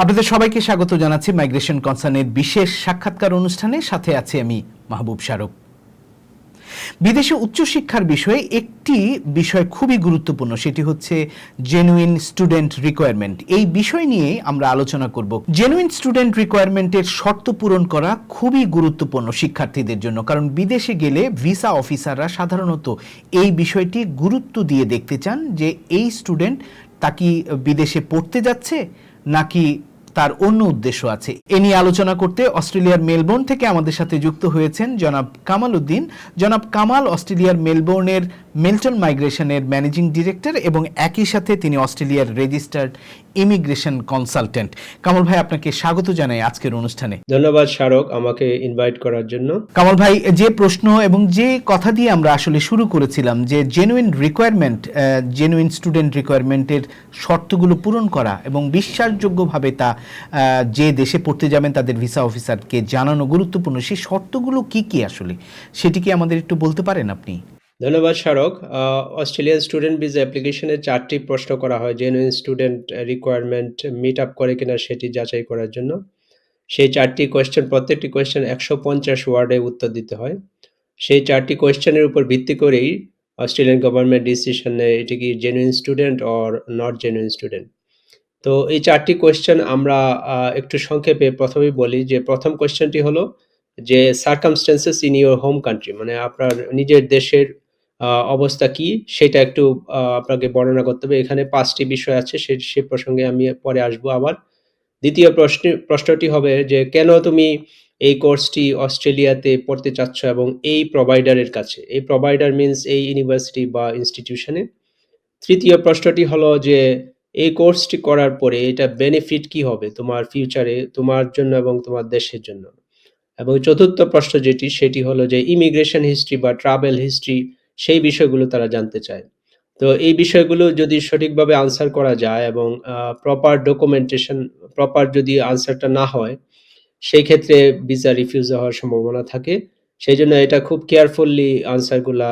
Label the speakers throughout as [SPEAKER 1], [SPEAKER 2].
[SPEAKER 1] আপনাদের সবাইকে স্বাগত জানাচ্ছি মাইগ্রেশন কনসার্নের বিশেষ সাক্ষাৎকার অনুষ্ঠানে। সাথে আছি আমি মাহবুব শারক বিদেশে উচ্চশিক্ষার বিষয়ে একটি বিষয় খুবই গুরুত্বপূর্ণ, সেটি হচ্ছে জেনুইন স্টুডেন্ট রিকোয়ারমেন্ট এই বিষয় নিয়ে আমরা আলোচনা করব। জেনুইন স্টুডেন্ট রিকোয়ারমেন্টের শর্ত পূরণ করা খুবই গুরুত্বপূর্ণ শিক্ষার্থীদের জন্য, কারণ বিদেশে গেলে ভিসা অফিসাররা সাধারণত এই বিষয়টি গুরুত্ব দিয়ে দেখতে চান যে এই স্টুডেন্ট তা কি বিদেশে পড়তে যাচ্ছে নাকি তার অন্য উদ্দেশ্য আছে? এ নিয়ে আলোচনা করতে অস্ট্রেলিয়ার মেলবোর্ন থেকে আমাদের সাথে যুক্ত হয়েছেন জনাব কামাল উদ্দিন। জনাব কামাল, অস্ট্রেলিয়ার মেলবোর্নের মেলটন মাইগ্রেশনের ম্যানেজিং ডিরেক্টর এবং একই সাথে তিনি অস্ট্রেলিয়ার রেজিস্টার্ড ইমিগ্রেশন কনসালটেন্ট কামাল ভাই আপনাকে স্বাগত জানাই আজকের অনুষ্ঠানে।
[SPEAKER 2] ধন্যবাদ স্মারক আমাকে ইনভাইট করার জন্য।
[SPEAKER 1] কামাল ভাই যে প্রশ্ন এবং যে কথা দিয়ে আমরা আসলে শুরু করেছিলাম যে জেনুইন রিকোয়ারমেন্ট জেনুইন স্টুডেন্ট রিকোয়ারমেন্টের শর্তগুলো পূরণ করা এবং বিশ্বাসযোগ্যভাবে তা যে দেশে পড়তে যাবেন তাদের ভিসা অফিসারকে জানানো গুরুত্বপূর্ণ সেই শর্তগুলো কি কি আসলে? সেটি কি আমাদের একটু বলতে পারেন আপনি?
[SPEAKER 2] ধন্যবাদ স্মারক। অস্ট্রেলিয়ান স্টুডেন্ট ভিসা অ্যাপ্লিকেশনে চারটি প্রশ্ন করা হয় genuine student requirement meet up করে কিনা সেটি যাচাই করার জন্য। সেই চারটি কোয়েশ্চেন প্রত্যেকটি কোয়েশ্চেন একশো পঞ্চাশ ওয়ার্ডে উত্তর দিতে হয়। সেই চারটি কোয়েশ্চেনের উপর ভিত্তি করেই অস্ট্রেলিয়ান গভর্নমেন্ট ডিসিশন নেয় এটি কি genuine student or not genuine student তো এই চারটি কোয়েশ্চেন আমরা একটু সংক্ষেপে প্রথমেই বলি যে, প্রথম কোয়েশ্চেনটি হলো যে circumstances in your home country মানে আপনার নিজের দেশের অবস্থা কি? সেটা একটু আপনাকে বর্ণনা করতে হবে। এখানে পাঁচটি বিষয় আছে, সে সে প্রসঙ্গে আমি পরে আসব আবার। দ্বিতীয় প্রশ্ন, প্রশ্নটি হবে যে, কেন তুমি এই কোর্সটি অস্ট্রেলিয়াতে পড়তে চাচ্ছ এবং এই প্রোভাইডারের কাছে? এই প্রোভাইডার মিন্স এই ইউনিভার্সিটি বা ইনস্টিটিউশনে তৃতীয় প্রশ্নটি হলো যে, এই কোর্সটি করার পরে এটা বেনিফিট কি হবে তোমার ফিউচারে তোমার জন্য এবং তোমার দেশের জন্য? এবং চতুর্থ প্রশ্ন যেটি, সেটি হলো যে ইমিগ্রেশন হিস্ট্রি বা ট্রাভেল হিস্ট্রি সেই বিষয়গুলো তারা জানতে চায়। তো এই বিষয়গুলো যদি সঠিকভাবে আনসার করা যায় এবং প্রপার ডকুমেন্টেশন প্রপার যদি আনসারটা না হয়, সেই ক্ষেত্রে ভিসা রিফিউজ হওয়ার সম্ভাবনা থাকে। সেই জন্য এটা খুব কেয়ারফুললি আনসারগুলা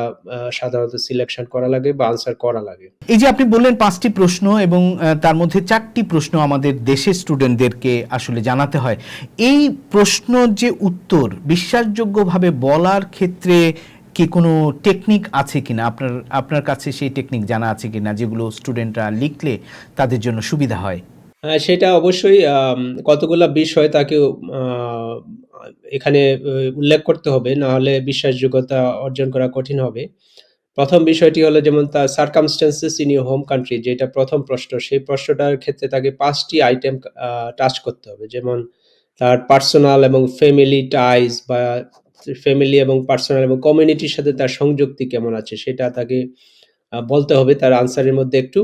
[SPEAKER 2] সাধারণত সিলেকশন করা লাগে বা আনসার করা লাগে।
[SPEAKER 1] এই যে আপনি বললেন পাঁচটি প্রশ্ন এবং তার মধ্যে চারটি প্রশ্ন আমাদের দেশের স্টুডেন্টদেরকে আসলে জানাতে হয়। এই প্রশ্ন যে উত্তর, বিশ্বাসযোগ্যভাবে বলার ক্ষেত্রে কি কোনো টেকনিক আছে কিনা? আপনার আপনার কাছে সেই টেকনিক জানা আছে কিনা যেগুলো স্টুডেন্টরা লিখলে তাদের জন্য সুবিধা হয়?
[SPEAKER 2] হ্যাঁ, সেটা অবশ্যই কতগুলা বিষয় তাকে এখানে উল্লেখ করতে হবে না হলে বিশ্বাসযোগ্যতা অর্জন করা কঠিন হবে। প্রথম বিষয়টি হলো যেমন তার circumstances in your home country যেটা প্রথম প্রশ্ন সেই প্রশ্নটার ক্ষেত্রে তাকে পাঁচটি আইটেম টাচ করতে হবে। যেমন তার পার্সোনাল এবং ফ্যামিলি টাইজ বা ফ্যামিলি এবং পার্সোনাল এবং কমিউনিটির সাথে তার সংযুক্তি কেমন আছে সেটা তাকে বলতে হবে। তার আনসারের মধ্যে একটু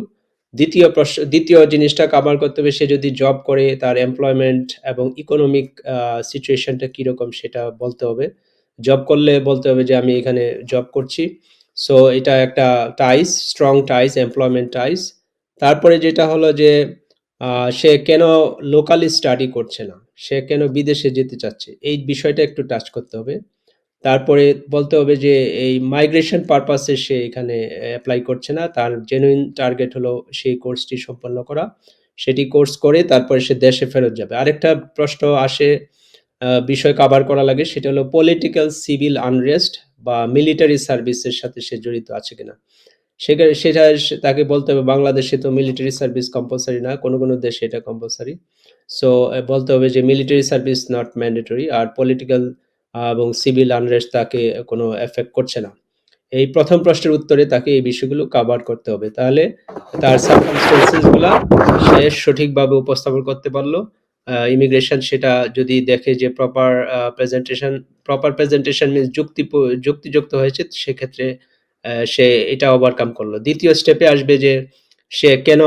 [SPEAKER 2] দ্বিতীয় প্রশ্ন, দ্বিতীয় জিনিসটা কাভার করতে হবে। সে যদি জব করে, তার এমপ্লয়মেন্ট এবং ইকোনমিক সিচুয়েশনটা কীরকম সেটা বলতে হবে। জব করলে বলতে হবে যে আমি এখানে জব করছি। সো এটা একটা টাইস স্ট্রং টাইস এমপ্লয়মেন্ট টাইস তারপরে যেটা হলো যে সে কেন লোকালি স্টাডি করছে না? সে কেন বিদেশে যেতে চাচ্ছে? এই বিষয়টা একটু টাচ করতে হবে। তারপরে বলতে হবে যে, এই মাইগ্রেশন পারপাসে সে এখানে অ্যাপ্লাই করছে না। তার জেনুইন টার্গেট হলো সেই কোর্সটি সম্পন্ন করা। সেটি কোর্স করে তারপরে সে দেশে ফেরত যাবে। আরেকটা প্রশ্ন আসে বিষয় কাভার করা লাগে, সেটা হলো পলিটিক্যাল সিভিল আনরেস্ট বা মিলিটারি সার্ভিসের সাথে সে জড়িত আছে কিনা। সেখানে সেটা তাকে বলতে হবে বাংলাদেশে তো মিলিটারি সার্ভিস কম্পালসারি না, কোনো কোনো দেশে এটা কম্পালসারি সো বলতে হবে যে মিলিটারি সার্ভিস নট ম্যান্ডেটরি আর পলিটিক্যাল এবং সিভিল আনরেস্ট তাকে কোনো এফেক্ট করছে না। এই প্রথম প্রশ্নের উত্তরে তাকে এই বিষয়গুলো কভার করতে হবে। তাহলে তার সার্কামস্টেন্সেসগুলো সে সঠিকভাবে উপস্থাপন করতে পারল। ইমিগ্রেশন সেটা যদি দেখে যে proper presentation proper presentation means যুক্তি, যুক্তিযুক্ত হয়েছে, সেক্ষেত্রে সে এটা ওভারকাম করল। দ্বিতীয় স্টেপে আসবে যে সে কেন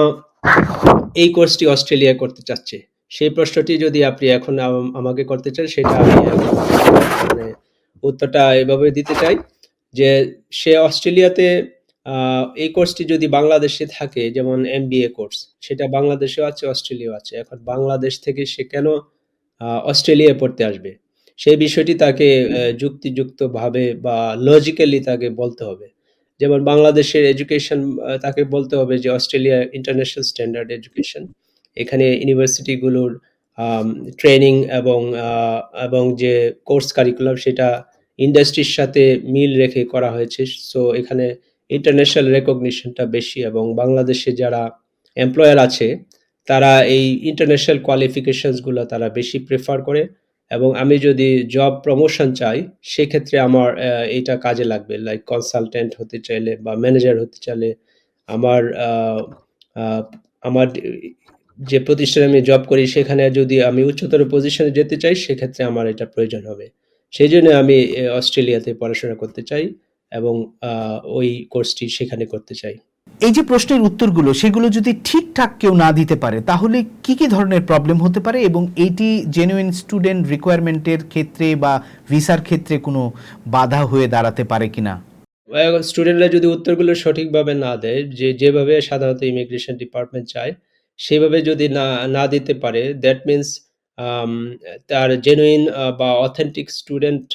[SPEAKER 2] এই কোর্সটি অস্ট্রেলিয়া করতে চাচ্ছে? সেই প্রশ্নটি যদি আপনি এখন আম- আমাকে করতে চান সেটা আমি মানে উত্তরটা এভাবে দিতে চাই যে সে অস্ট্রেলিয়াতে এই কোর্সটি যদি বাংলাদেশে থাকে যেমন এমবিএ কোর্স সেটা বাংলাদেশেও আছে অস্ট্রেলিয়াও আছে। এখন বাংলাদেশ থেকে সে কেন আহ, অস্ট্রেলিয়ায় পড়তে আসবে? সেই বিষয়টি তাকে যুক্তিযুক্তভাবে বা লজিক্যালি তাকে বলতে হবে। যেমন বাংলাদেশের এডুকেশন তাকে বলতে হবে যে অস্ট্রেলিয়া ইন্টারন্যাশনাল স্ট্যান্ডার্ড এডুকেশন এখানে ইউনিভার্সিটিগুলোর ট্রেনিং এবং এবং যে কোর্স কারিকুলাম সেটা ইন্ডাস্ট্রির সাথে মিল রেখে করা হয়েছে। সো এখানে ইন্টারন্যাশনাল রেকগনিশনটা বেশি এবং বাংলাদেশে যারা এমপ্লয়ার আছে, তারা এই ইন্টারন্যাশনাল কোয়ালিফিকেশনসগুলা তারা বেশি প্রেফার করে এবং আমি যদি জব প্রমোশন চাই, সেক্ষেত্রে আমার এটা কাজে লাগবে। লাইক কনসালটেন্ট হতে চাইলে বা ম্যানেজার হতে চাইলে আমার আমার যে প্রতিষ্ঠানে আমি জব করি সেখানে যদি আমি উচ্চতর পজিশনে যেতে চাই, সেক্ষেত্রে আমার এটা প্রয়োজন হবে। সেই জন্য আমি অস্ট্রেলিয়াতে পড়াশোনা করতে চাই এবং ওই কোর্সটি সেখানে করতে চাই।
[SPEAKER 1] এই যে প্রশ্নের উত্তরগুলো সেগুলো যদি ঠিকঠাক কেউ না দিতে পারে তাহলে কি, কি ধরনের প্রবলেম হতে পারে এবং এইটি জেনুইন স্টুডেন্ট রিকোয়ারমেন্টের ক্ষেত্রে বা ভিসার ক্ষেত্রে কোনো বাধা হয়ে দাঁড়াতে পারে কিনা?
[SPEAKER 2] স্টুডেন্টরা যদি উত্তরগুলো সঠিকভাবে না দেয়, যে যেভাবে সাধারণত ইমিগ্রেশন ডিপার্টমেন্ট চায়, সেভাবে যদি না না দিতে পারে দ্যাট মিনস তার জেনুইন বা অথেন্টিক স্টুডেন্ট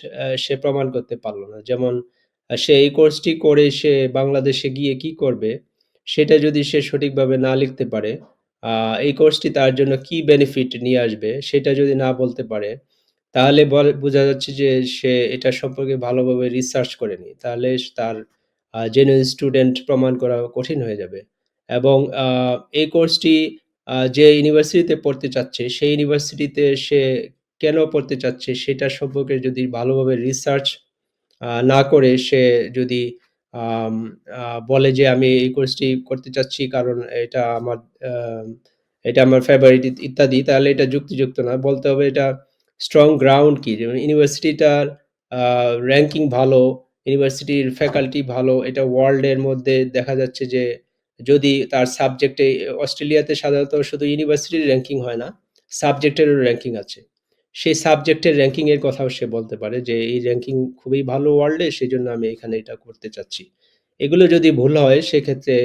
[SPEAKER 2] সে প্রমাণ করতে পারল না। যেমন সে এই কোর্সটি করে সে বাংলাদেশে গিয়ে কি করবে, সেটা যদি সে সঠিকভাবে না লিখতে পারে, এই কোর্সটি তার জন্য কি বেনিফিট নিয়ে আসবে, সেটা যদি না বলতে পারে, তাহলে বোঝা যাচ্ছে যে সে এটা সম্পর্কে ভালোভাবে রিসার্চ করেনি। তাহলে তার জেনুইন স্টুডেন্ট প্রমাণ করা কঠিন হয়ে যাবে। এবং এই কোর্সটি যে ইউনিভার্সিটিতে পড়তে চাচ্ছে, সেই ইউনিভার্সিটিতে সে কেন পড়তে চাচ্ছে, সেটা সম্পর্কে যদি ভালোভাবে রিসার্চ না করে সে যদি বলে যে আমি এই কোর্সটি করতে চাচ্ছি কারণ এটা আমার এটা আমার ফেভারিট ইত্যাদি, তাহলে এটা যুক্তিযুক্ত না। বলতে হবে এটা স্ট্রং গ্রাউন্ড কি? যেমন ইউনিভার্সিটিটার র্যাঙ্কিং ভালো, ইউনিভার্সিটির ফ্যাকাল্টি ভালো। এটা ওয়ার্ল্ডের মধ্যে দেখা যাচ্ছে যে যদি তার সাবজেক্টে অস্ট্রেলিয়াতে সাধারণত শুধু ইউনিভার্সিটির র্যাঙ্কিং হয় না, সাবজেক্টেরও র্যাঙ্কিং আছে। সেই সাবজেক্টের র‍্যাংকিং এর কথাও সে বলতে পারে যে, এই র্যাঙ্কিং খুবই ভালো ওয়ার্ল্ডে সেই জন্য আমি এখানে এটা করতে চাচ্ছি। এগুলো যদি ভুল হয়, সেক্ষেত্রে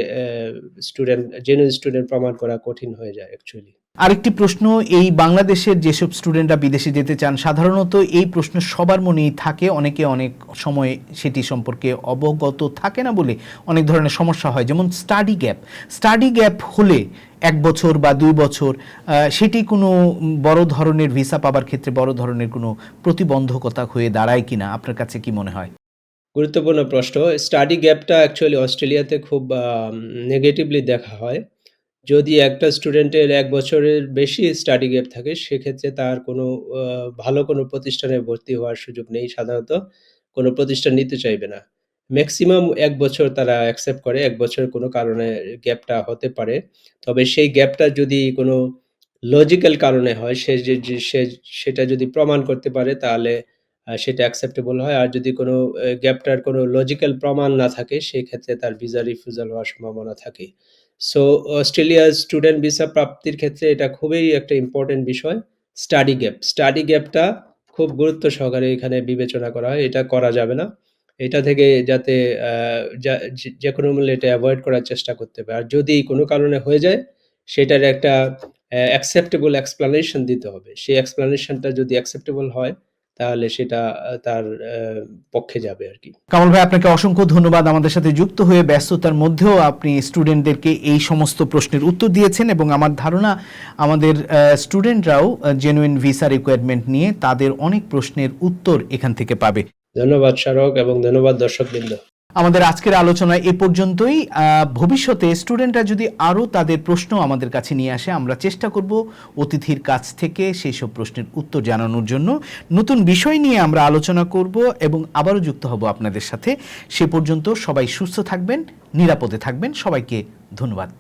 [SPEAKER 2] স্টুডেন্ট জেনুইন স্টুডেন্ট প্রমাণ করা কঠিন হয়ে যায় অ্যাকচুয়ালি।
[SPEAKER 1] আরেকটি প্রশ্ন, এই বাংলাদেশের যেসব স্টুডেন্টরা বিদেশে যেতে চান, সাধারণত এই প্রশ্ন সবার মনেই থাকে। অনেকে অনেক সময় সেটি সম্পর্কে অবগত থাকে না বলে অনেক ধরনের সমস্যা হয়। যেমন স্টাডি গ্যাপ। স্টাডি গ্যাপ হলে ১ বছর বা ২ বছর সেটি কোনো বড় ধরনের ভিসা পাবার ক্ষেত্রে বড় ধরনের কোনো প্রতিবন্ধকতা হয়ে দাঁড়ায় কিনা? আপনার কাছে কি মনে হয়?
[SPEAKER 2] গুরুত্বপূর্ণ প্রশ্ন। স্টাডি গ্যাপটা অ্যাকচুয়ালি অস্ট্রেলিয়াতে খুব নেগেটিভলি দেখা হয়। যদি একটা স্টুডেন্টের এক বছরের বেশি স্টাডি গ্যাপ থাকে, সেক্ষেত্রে তার কোনো ভালো কোনো প্রতিষ্ঠানে ভর্তি হওয়ার সুযোগ নেই। সাধারণত কোনো প্রতিষ্ঠান নিতে চাইবে না। মেক্সিমাম ১ বছর তারা অ্যাকসেপ্ট করে। এক বছর কোনো কারণে গ্যাপটা হতে পারে। তবে সেই গ্যাপটা যদি কোনো লজিক্যাল কারণে হয়, সে যে সে সেটা যদি প্রমাণ করতে পারে তাহলে সেটা অ্যাকসেপ্টেবল হয়। আর যদি কোনো গ্যাপটার কোনো লজিক্যাল প্রমাণ না থাকে, সেক্ষেত্রে তার ভিসা রিফিউজাল হওয়ার সম্ভাবনা থাকে। সো অস্ট্রেলিয়ার স্টুডেন্ট ভিসা প্রাপ্তির ক্ষেত্রে এটা খুবই একটা ইম্পর্টেন্ট বিষয়। Study gap. স্টাডি গ্যাপটা খুব গুরুত্ব সহকারে এখানে বিবেচনা করা হয়। এটা করা যাবে না। এটা থেকে যাতে যে যেকোনো মূল্যে এটা অ্যাভয়েড করার চেষ্টা করতে হবে। আর যদি কোনো কারণে হয়ে যায়, সেটার একটা অ্যা অ্যাকসেপ্টেবল এক্সপ্লানেশন দিতে হবে। সেই এক্সপ্লানেশনটা যদি অ্যাকসেপ্টেবল হয়, তাহলে সেটা তার পক্ষে যাবে আর কি
[SPEAKER 1] কামাল ভাই আপনাকে অসংখ্য ধন্যবাদ আমাদের সাথে যুক্ত হয়ে ব্যস্ততার মধ্যেও আপনি স্টুডেন্টদেরকে এই সমস্ত প্রশ্নের উত্তর দিয়েছেন এবং আমার ধারণা আমাদের স্টুডেন্টরাও জেনুইন ভিসা রিকোয়ারমেন্ট নিয়ে তাদের অনেক প্রশ্নের উত্তর এখান থেকে পাবে।
[SPEAKER 2] ধন্যবাদ স্মারক এবং ধন্যবাদ দর্শকবৃন্দ।
[SPEAKER 1] আমাদের আজকের আলোচনা এ পর্যন্তই। ভবিষ্যতে স্টুডেন্টরা যদি আরও তাদের প্রশ্ন আমাদের কাছে নিয়ে আসে, আমরা চেষ্টা করব অতিথির কাছ থেকে সেসব প্রশ্নের উত্তর জানানোর জন্য। নতুন বিষয় নিয়ে আমরা আলোচনা করব এবং আবারও যুক্ত হব আপনাদের সাথে। সে পর্যন্ত সবাই সুস্থ থাকবেন, নিরাপদে থাকবেন। সবাইকে ধন্যবাদ।